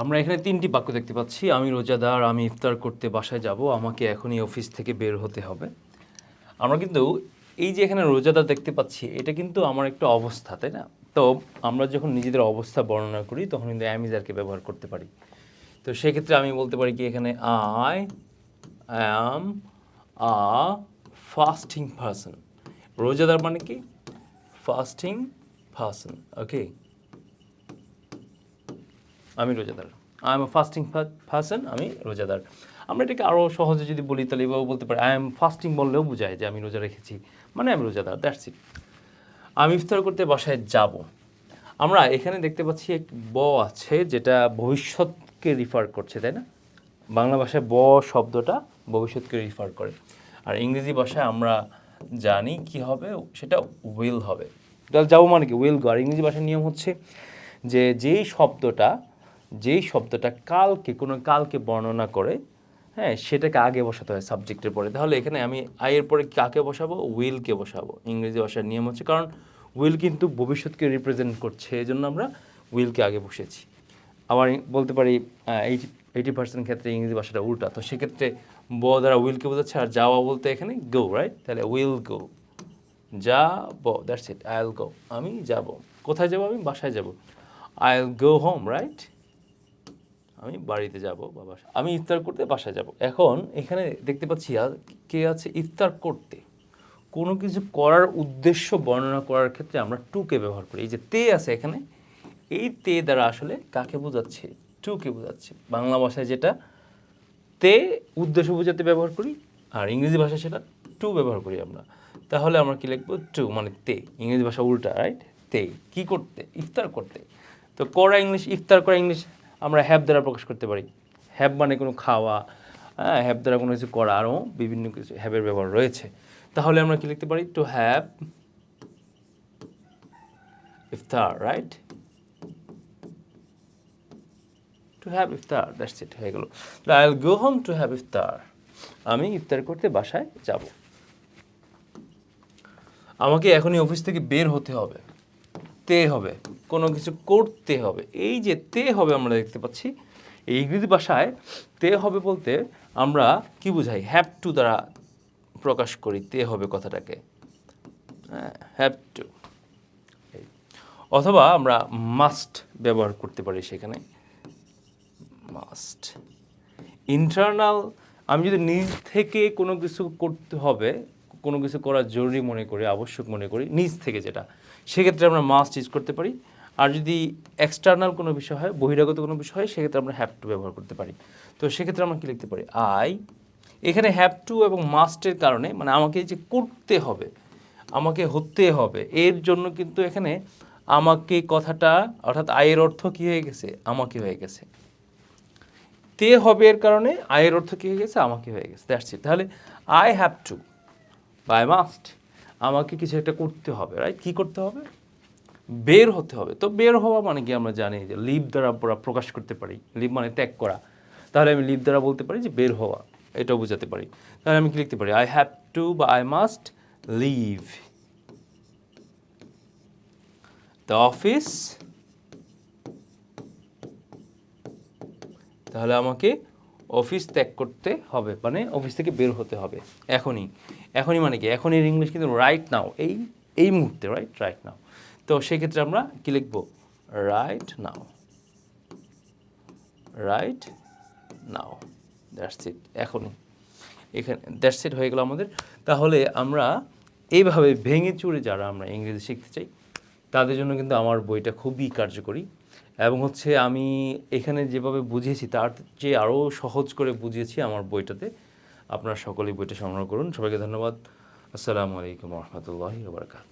আমরা এখানে তিনটি বাক্য দেখতে পাচ্ছি। আমি রোজাদার, আমি ইফতার করতে বাসায় যাব, আমাকে এখনই অফিস থেকে বের হতে হবে। আমরা কিন্তু এই যে এখানে রোজাদার দেখতে পাচ্ছি, এটা কিন্তু আমার একটা অবস্থা, তাই না? তো আমরা যখন নিজেদের অবস্থা বর্ণনা করি, তখন কিন্তু অ্যামিজারকে ব্যবহার করতে পারি। তো সেক্ষেত্রে আমি বলতে পারি কি এখানে I am a fasting person রোজাদার মানে কি? ফাস্টিং পারসন ওকে আমি রোজাদার। আই এম ফাস্টিং পার্সন আমি রোজাদার। আমরা এটাকে আরও সহজে যদি বলি, তাহলে এভাবে বলতে পারি আই এম ফাস্টিং বললেও বোঝায় যে আমি রোজা রেখেছি। মানে আমি রোজাদার দ্যাটস ইট আমি ইফতার করতে বাসায় যাব। আমরা এখানে দেখতে পাচ্ছি এক ব আছে, যেটা ভবিষ্যৎকে রিফার করছে, তাই না? বাংলা ভাষায় ব শব্দটা ভবিষ্যৎকে রিফার করে। আর ইংরেজি ভাষায় আমরা জানি কি হবে, সেটা উইল হবে। তাহলে যাব মানে কি? উইল গো আর ইংরেজি ভাষার নিয়ম হচ্ছে যে যেই শব্দটা যেই শব্দটা কালকে, কোনো কালকে বর্ণনা করে হ্যাঁ সেটাকে আগে বসাতে হয় সাবজেক্টের পরে। তাহলে এখানে আমি আয়ের পরে কাকে বসাবো? উইলকে বসাবো। ইংরেজি ভাষার নিয়ম হচ্ছে, কারণ উইল কিন্তু ভবিষ্যৎকে রিপ্রেজেন্ট করছে এই জন্য আমরা উইলকে আগে বসেছি আবার বলতে পারি এইটি এইটি পার্সেন্ট ক্ষেত্রে ইংরেজি ভাষাটা উল্টা। তো সেক্ষেত্রে ব দ্বারা উইলকে বোঝাচ্ছে, আর যাওয়া বলতে এখানে গো রাইট তাহলে উইল গো। যাব that's it I will go আমি যাব। কোথায় যাব আমি? বাসায় যাব। I will go home right আমি বাড়িতে যাব বা বাসা আমি ইফতার করতে বাসায় যাব। এখন এখানে দেখতে পাচ্ছি আর কে আছে ইফতার করতে। কোনো কিছু করার উদ্দেশ্য বর্ণনা করার ক্ষেত্রে আমরা টুকে ব্যবহার করি। এই যে তে আছে এখানে, এই তে দ্বারা আসলে কাকে বোঝাচ্ছে? টুকে বোঝাচ্ছে। বাংলা ভাষায় যেটা, তে উদ্দেশ্য বোঝাতে ব্যবহার করি আর ইংরেজি ভাষায় সেটা টু ব্যবহার করি আমরা। তাহলে আমরা কি লিখব? টু মানে তে। ইংরেজি ভাষা উল্টা রাইট তে। কি করতে? ইফতার করতে। তো করা ইংলিশ, ইফতার করা ইংলিশ আমরা হ্যাব দ্বারা প্রকাশ করতে পারি। হ্যাব মানে কোনো খাওয়া হ্যাঁ হ্যাব দ্বারা কোনো কিছু করা, আরও বিভিন্ন কিছু হ্যাবের ব্যবহার রয়েছে। তাহলে আমরা কি লিখতে পারি? To have iftar right to have iftar that's it হয়ে গেল। I will go home to have iftar. আমি ইফতার করতে বাসায় যাব। আমাকে এখনই অফিস থেকে বের হতে হবে। তে হবে, কোনো কিছু করতে হবে। এই যে তে হবে আমরা দেখতে পাচ্ছি, এই ইংরেজি ভাষায় তে হবে বলতে আমরা কি বুঝাই? হ্যাভ টু দ্বারা প্রকাশ করি, তে হবে কথাটাকে। হ্যাঁ টু অথবা আমরা মাস্ট ব্যবহার করতে পারি সেখানে। মাস্ট ইন্টারনাল আমি যদি নিজ থেকে কোনো কিছু করতে হবে কোনো কিছু করা জরুরি মনে করি, আবশ্যক মনে করি, নিজ থেকে যেটা। সেক্ষেত্রে আমরা মাস্ট ইউজ করতে পারি। আর যদি এক্সটার্নাল কোনো বিষয় হয়, বহিরাগত কোনো বিষয় হয়, সেক্ষেত্রে আমরা হ্যাভ টু ব্যবহার করতে পারি। তো সেক্ষেত্রে আমরা কি লিখতে পারি? আই এখানে হ্যাভ টু এবং মাস্টের কারণে মানে আমাকে যে করতে হবে, আমাকে হতে হবে, এর জন্য কিন্তু এখানে আমাকে কথাটা, অর্থাৎ আয়ের অর্থ কি হয়ে গেছে? আমাকে হয়ে গেছে। তে হবে এর কারণে আয়ের অর্থ কি হয়ে গেছে? আমাকে হয়ে গেছে। দ্যাটস ইট তাহলে আই হ্যাভ টু বা আই মাস্ট আমাকে কিছু একটা করতে হবে রাইট কি করতে হবে? বের হতে হবে। তো বের হওয়া মানে কি আমরা জানি যে লিভ দ্বারা প্রকাশ করতে পারি। লিভ মানে ত্যাগ করা। তাহলে আমি লিভ দ্বারা বলতে পারি যে বের হওয়া। এটাও বোঝাতে পারি। তাহলে আমি কি লিখতে পারি? আই হ্যাভ টু বা I must leave the office তাহলে আমাকে অফিস ত্যাগ করতে হবে মানে অফিস থেকে বের হতে হবে, এখনই। এখনই মানে কি? এখন এর ইংলিশ কিন্তু রাইট নাও এই এই মুহূর্তে রাইট রাইট নাও তো সেক্ষেত্রে আমরা কি লিখব? Right now right now that's it এখনই। এখানে দ্যাটস ইট হয়ে গেল আমাদের। তাহলে আমরা এইভাবে ভেঙে চুরে যারা আমরা ইংরেজি শিখতে চাই, তাদের জন্য কিন্তু আমার বইটা খুবই কার্যকরী। এবং হচ্ছে আমি এখানে যেভাবে বুঝিয়েছি, তার চেয়ে আরও সহজ করে বুঝিয়েছি আমার বইটাতে। আপনারা সকলেই বইটা সংগ্রহ করুন। সবাইকে ধন্যবাদ। আসসালামু আলাইকুম রহমতুল্লাহ বারকাত